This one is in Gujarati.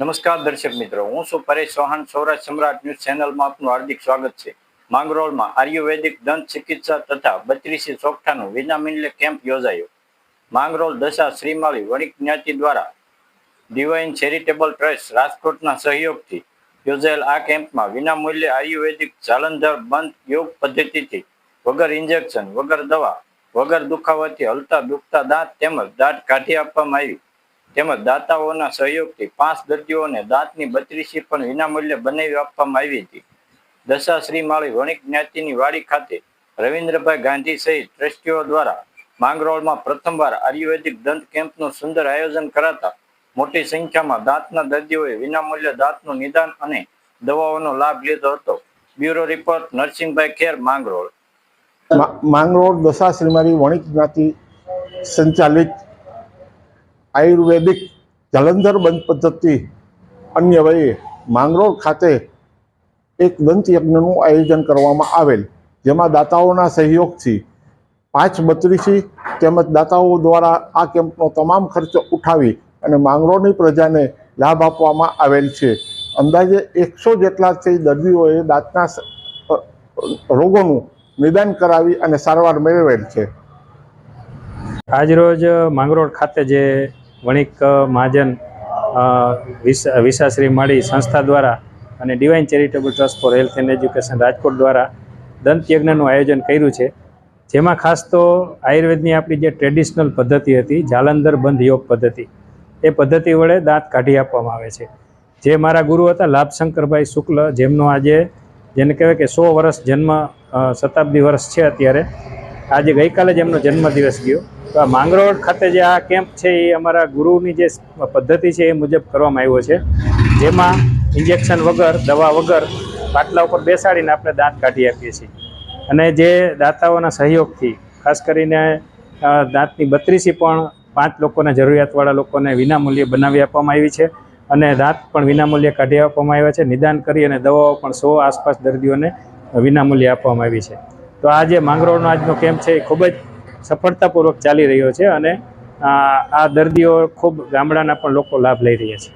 નમસ્કાર દર્શક મિત્રો, હું છું પરેશ ચૌહાણ, સૌરાષ્ટ્ર સમ્રાટ ન્યૂઝ ચેનલમાં આપનું હાર્દિક સ્વાગત છે. માંગરોળમાં આયુર્વેદિક દંત ચિકિત્સા તથા બત્રીસી ચોકઠાનો વિનામૂલ્ય કેમ્પ યોજાયો. માંગરોળ દશા શ્રીમાળી વણિક જ્ઞાતિ દ્વારા ડિવાઇન ચેરિટેબલ ટ્રસ્ટ રાજકોટના સહયોગથી યોજાયેલ આ કેમ્પમાં વિનામૂલ્યે આયુર્વેદિક જાલંધર બંધ યોગ પદ્ધતિથી વગર ઇન્જેક્શન વગર દવા, વગર દુખાવાથી હલતા દુખતા દાંત તેમજ દાંત કાઢી આપવામાં આવી. તેમજ દાતાઓના સહયોગથી પાંચ દર્દીઓને દાંતની બત્રીસી પણ વિનામૂલ્યે બનાવી આપવામાં આવી હતી. દશાશ્રી માળી વણિક જ્ઞાતિની વાડી ખાતે રવિન્દ્રભાઈ ગાંધી સહિત ટ્રસ્ટીઓ દ્વારા માંગરોળમાં પ્રથમવાર આયુર્વેદિક દંત કેમ્પનું સુંદર આયોજન કરાતા મોટી સંખ્યામાં દાંતના દર્દીઓએ વિનામૂલ્યે દાંતનું નિદાન અને દવાઓનો લાભ લીધો હતો. Bureau report, Narsinhbhai Kher, Mangrol. Mangrol દશા વણિક જ્ઞાતિ સંચાલિત આયુર્વેદિક જલંધર બંધ પદ્ધતિ અન્ય વયે માંગરોળ ખાતે એક દંત યજ્ઞનું આયોજન કરવામાં આવેલ, જેમાં દાતાઓના સહયોગથી પાંચ બત્રીસી તેમજ દાતાઓ દ્વારા આ કેમ્પનો તમામ ખર્ચ ઉઠાવી અને માંગરોળની પ્રજાને લાભ આપવામાં આવેલ છે. અંદાજે એકસો જેટલાથી દર્દીઓએ દાંતના રોગોનું નિદાન કરાવી અને સારવાર મેળવેલ છે. આજરોજ માંગરોળ ખાતે જે વણિક મહાજન વિશાશ્રી માળી સંસ્થા દ્વારા અને divine charitable trust for health and education Rajkot દ્વારા દંતયજ્ઞનું આયોજન કર્યું છે. જેમાં ખાસ તો આયુર્વેદની આપણી જે ટ્રેડિશનલ પદ્ધતિ હતી, જાલંધર બંધ યોગ પદ્ધતિ, એ પદ્ધતિ વડે દાંત કાઢી આપવામાં આવે છે. જે મારા ગુરુ હતા, લાભશંકરભાઈ શુક્લ, જેમનો આજે, જેને કહેવાય કે સો વર્ષ જન્મ શતાબ્દી વર્ષ છે અત્યારે આજે ગઈકાલે જ એમનો જન્મદિવસ ગયો. તો આ માંગરોળ ખાતે જે આ કેમ્પ છે એ અમારા ગુરુની જે પદ્ધતિ છે એ મુજબ કરવામાં આવ્યો છે. જેમાં ઇન્જેક્શન વગર, દવા વગર પાટલા ઉપર બેસાડીને આપણે દાંત કાઢી આપીએ છીએ. અને જે દાતાઓના સહયોગથી, ખાસ કરીને દાંતની બત્રીસી પણ પાંચ લોકોને જરૂરિયાતવાળા લોકોને વિનામૂલ્યે બનાવી આપવામાં આવી છે અને દાંત પણ વિનામૂલ્યે કાઢી આપવામાં આવ્યા છે. નિદાન કરી અને દવાઓ પણ સો આસપાસ દર્દીઓને વિનામૂલ્યે આપવામાં આવી છે. તો આ જે માંગરોળનો આજનો કેમ્પ છે એ ખૂબ જ સફળતાપૂર્વક ચાલી રહ્યો છે અને આ દર્દીઓ ખૂબ ગામડાના પણ લોકો લાભ લઈ રહ્યા છે.